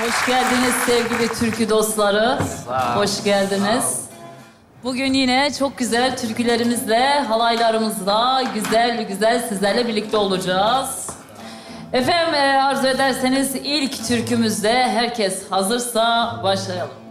Hoş geldiniz sevgili türkü dostları. Hoş geldiniz. Bugün yine çok güzel türkülerimizle, halaylarımızla güzel güzel sizlerle birlikte olacağız. Efendim e, arzu ederseniz ilk türkümüzde herkes hazırsa başlayalım.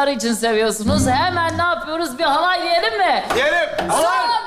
Çok halayları için seviyorsunuz. Hemen ne yapıyoruz? Bir halay diyelim mi? Diyelim. Alay.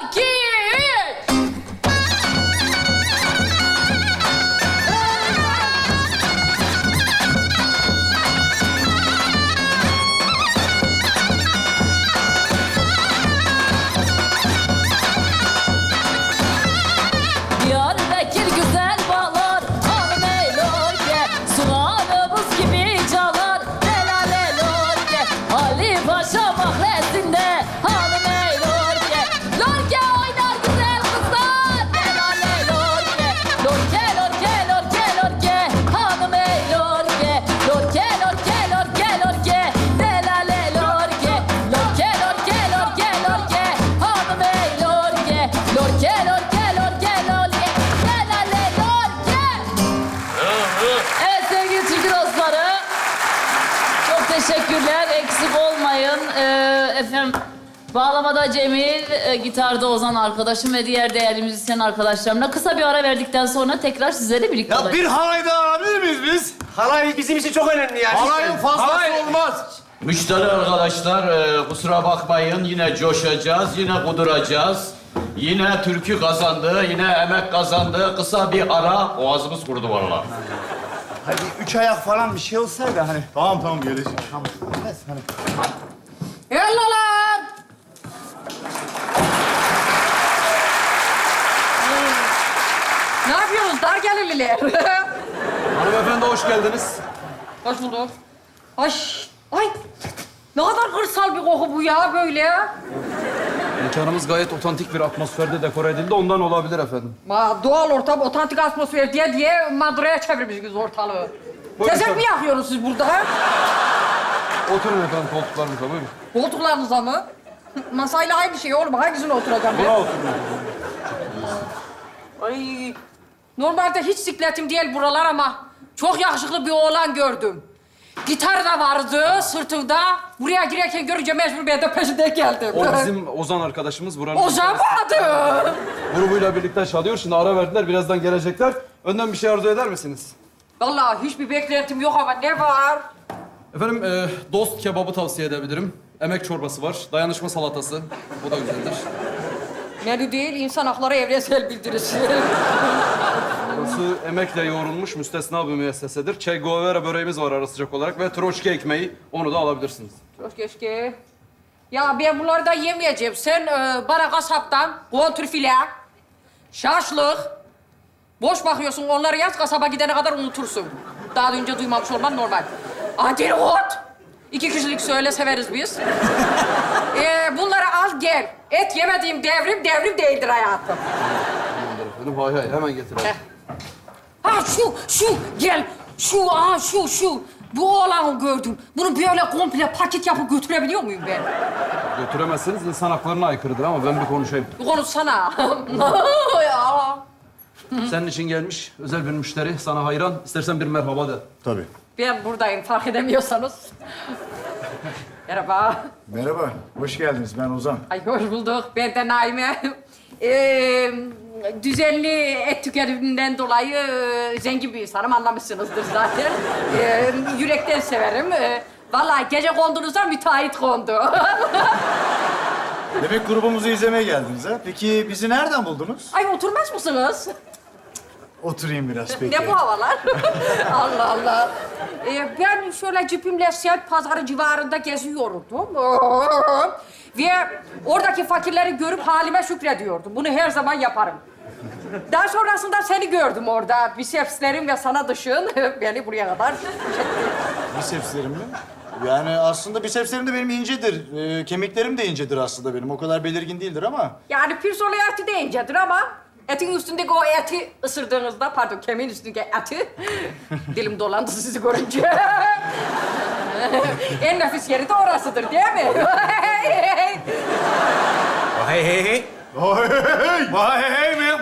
Bağlamada Cemil, e, gitarda Ozan arkadaşım ve diğer değerli müzisyen arkadaşlarımla kısa bir ara verdikten sonra tekrar sizlerle birlikte Ya olacağız. bir halay daha alabilir miyiz biz? Halay bizim için çok önemli yani. Halayın fazlası Halay- olmaz. Müşteri arkadaşlar e, kusura bakmayın yine coşacağız, yine kuduracağız. Yine türkü kazandı, yine emek kazandı. Kısa bir ara boğazımız kurudu vallahi. Hadi üç ayak falan bir şey olsaydı hani. Tamam tamam gelecek. Neyse hani. Yalla! ne yapıyorsunuz gelirliler? Hanımefendi hoş geldiniz. Hoş bulduk. Ay, ay. Ne kadar kırsal bir koku bu ya böyle. Mekanımız gayet otantik bir atmosferde dekore edildi. Ondan olabilir efendim. Ma, doğal ortam, otantik atmosfer diye diye Madra'ya çevirmişsiniz ortalığı. Buyurun Tezek efendim. mi yakıyorsunuz siz burada ha? Oturun efendim koltuklarınıza buyurun. Koltuklarınıza mı? Masayla aynı şey oğlum. Hangisine oturacağım ben? Buna oturun. Ay. Normalde hiç sikletim değil buralar ama çok yakışıklı bir oğlan gördüm. Gitar da vardı sırtında. Buraya girerken görünce mecbur ben de peşinden geldim. O bizim Ozan arkadaşımız buranın Ozan vardı. grubuyla birlikte çalıyor. Şimdi ara verdiler. Birazdan gelecekler. Önden bir şey arzu eder misiniz? Vallahi hiçbir beklentim yok ama ne var? Efendim e, dost kebabı tavsiye edebilirim. Emek çorbası var. Dayanışma salatası. O da güzeldir. Menü değil, insan hakları evrensel bildirisi. Burası emekle yoğrulmuş müstesna bir müessesedir. Che Guevara böreğimiz var ara sıcak olarak ve troçki ekmeği. Onu da alabilirsiniz. Çok keşke. Ya ben bunları da yemeyeceğim. Sen e, bana kasaptan kontrfile, şaşlık, boş bakıyorsun onları yaz kasaba gidene kadar unutursun. Daha da önce duymamış olman normal. Antrikot. İki kişilik söyle severiz biz. e, bunları al gel. Et yemediğim devrim devrim değildir hayatım. Efendim hay hay hemen getirelim. Heh. Şu, şu, gel. Şu, aa şu, şu. Bu oğlanı gördüm. Bunu böyle komple paket yapıp götürebiliyor muyum ben? Götüremezsiniz insan haklarına aykırıdır ama ben bir konuşayım. Konuşsana. ya. Senin için gelmiş özel bir müşteri sana hayran. İstersen bir merhaba de. Tabii. Ben buradayım fark edemiyorsanız. Merhaba. Merhaba, hoş geldiniz. Ben Ozan. Ay hoş bulduk. Ben de Naime. Ee, düzenli et tüketiminden dolayı e, zengin bir insanım. Anlamışsınızdır zaten. Ee, yürekten severim. Ee, vallahi gece kondunuzda müteahhit kondu. Demek grubumuzu izlemeye geldiniz ha? Peki bizi nereden buldunuz? Ay oturmaz mısınız? Oturayım biraz peki. Ne bu havalar? Allah Allah. Ee, ben şöyle cipimle semt pazarı civarında geziyordum. Ve oradaki fakirleri görüp halime şükrediyordum. Bunu her zaman yaparım. Daha sonrasında seni gördüm orada. Bisepslerim ve sana dışın beni buraya kadar Bisepslerim mi? Yani aslında bisepslerim de benim incedir. Ee, kemiklerim de incedir aslında benim. O kadar belirgin değildir ama. Yani pirsolu eti de incedir ama etin üstündeki o eti ısırdığınızda, pardon kemiğin üstündeki eti... Dilim dolandı sizi görünce. en nefis yeri de orasıdır değil mi? Hey hey hey. Vay hey! Vay hey hey? Vay hey! Çağırma!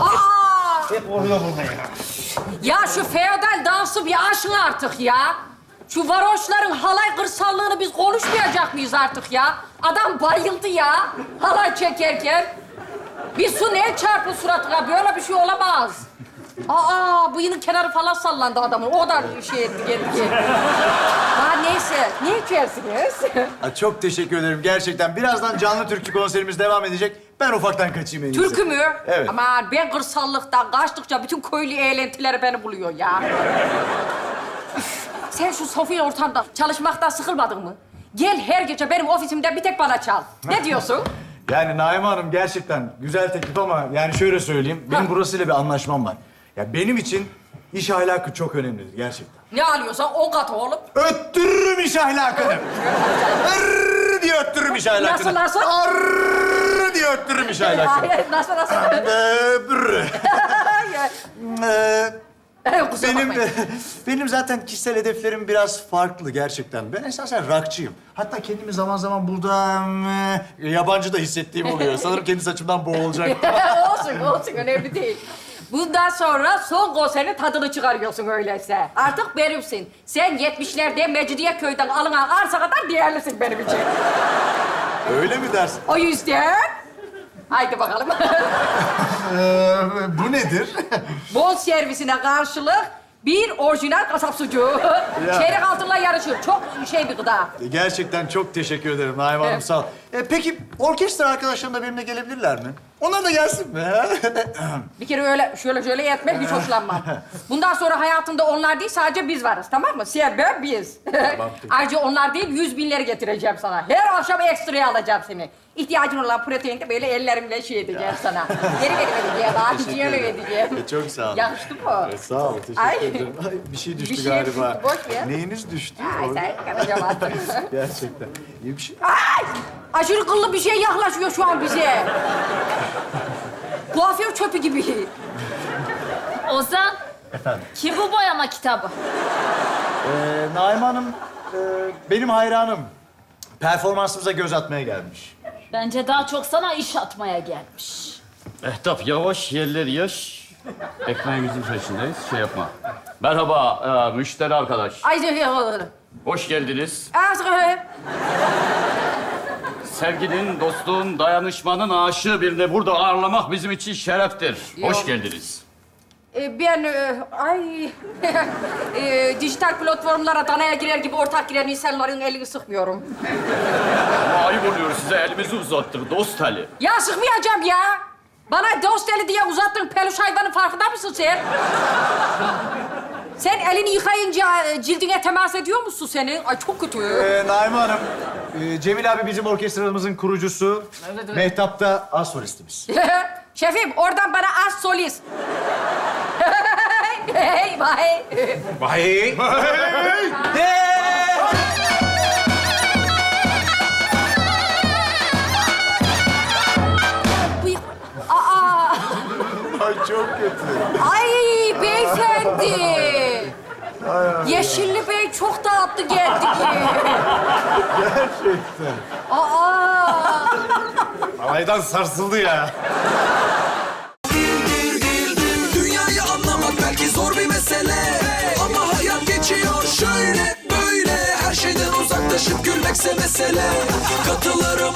Aa! Hep orada burada ya. Ya şu feodal dansı bir aşın artık ya. Şu varoşların halay kırsallığını biz konuşmayacak mıyız artık ya? Adam bayıldı ya halay çekerken. Bir su ne çarptı suratına? Böyle bir şey olamaz. Aa, bıyığının kenarı falan sallandı adamın. O da şey etti, geldi. Ha neyse, ne içersiniz? Ha, çok teşekkür ederim gerçekten. Birazdan canlı türkü konserimiz devam edecek. Ben ufaktan kaçayım en iyisi. Türkü mü? Evet. Aman ben kırsallıktan kaçtıkça bütün köylü eğlentileri beni buluyor ya. Sen şu Sofya ortamda çalışmaktan sıkılmadın mı? Gel her gece benim ofisimde bir tek bana çal. Ne diyorsun? Yani Naime Hanım gerçekten güzel teklif ama yani şöyle söyleyeyim. Benim Ha. burasıyla bir anlaşmam var. Ya benim için iş ahlakı çok önemlidir gerçekten. Ne alıyorsan o kat oğlum. Öttürürüm iş ahlakını. Arr diye öttürürüm iş ahlakını. Nasıl, nasıl? Arr diye öttürürüm iş ahlakını. Hayır, nasıl nasıl? Ee, Kusura benim bakmayın. benim zaten kişisel hedeflerim biraz farklı gerçekten. Ben esasen rockçıyım. Hatta kendimi zaman zaman burada e, yabancı da hissettiğim oluyor. Sanırım kendi saçımdan boğulacak. olsun, olsun. Önemli değil. Bundan sonra son konserin tadını çıkarıyorsun öyleyse. Artık benimsin. Sen 70'lerde Mecidiyeköy'den alınan arsa kadar değerlisin benim için. Öyle mi dersin? O yüzden... Haydi bakalım. Ee, bu nedir? Bol servisine karşılık bir orijinal kasap sucuğu. Çeyrek altınla yarışır. Çok şey bir gıda. Gerçekten çok teşekkür ederim Naim Hanım Evet. sağ ol. E, peki orkestra arkadaşlarım da benimle gelebilirler mi? Onlar da gelsin mi? Bir kere öyle şöyle şöyle etmek hiç hoşlanmam. Bundan sonra hayatında onlar değil sadece biz varız tamam mı? Sen, ben, biz. Ayrıca onlar değil yüz binleri getireceğim sana. Her akşam ekstraya alacağım seni. İhtiyacın olan proteini de böyle ellerimle şey edeceğim sana. Geri geri vereceğim, Hatice'ye öyle vereceğim. E, çok sağ ol. Yakıştı mı? E, sağ ol, teşekkür Ay. ederim. Ay, bir şey düştü Bir şey galiba. düştü, boş ver. Neyiniz düştü? Ay sen kanacağım artık. Gerçekten. İyi bir şey. Ay! Aşırı kıllı bir şey yaklaşıyor şu an bize. Kuaför çöpü gibi. Ozan. Efendim? Kim bu boyama kitabı? Ee, Naim Hanım e, benim hayranım. Performansımıza göz atmaya gelmiş. Bence daha çok sana iş atmaya gelmiş. Ehtap yavaş, yerler yaş. Ekmeğimizin peşindeyiz, şey yapma. Merhaba e, müşteri arkadaş. Ay şey Hoş geldiniz. Ay Sevginin, dostluğun, dayanışmanın aşığı birini burada ağırlamak bizim için şereftir. Hoş Yok. geldiniz. Ee, ben e, ay e, dijital platformlara danaya girer gibi ortak giren insanların elini sıkmıyorum. Ama ayıp oluyor size elimizi uzattık, dost eli. Ya sıkmayacağım ya. Bana dost eli diye uzattığın peluş hayvanın farkında mısın sen? Sen elini yıkayınca e, cildine temas ediyor musun senin? Ay çok kötü. Ee, Naim Hanım, e, Cemil abi bizim orkestramızın kurucusu. Evet, evet. Mehtap da az solistimiz. Şefim oradan bana az solist. hey vay. Vay. çok Dağıttı geldi ki. Gerçekten. Aa. Alaydan sarsıldı ya. Dünyayı anlamak belki zor bir mesele Ama hayat geçiyor şöyle böyle Her şeyden uzaklaşıp gülmekse mesele Katılırım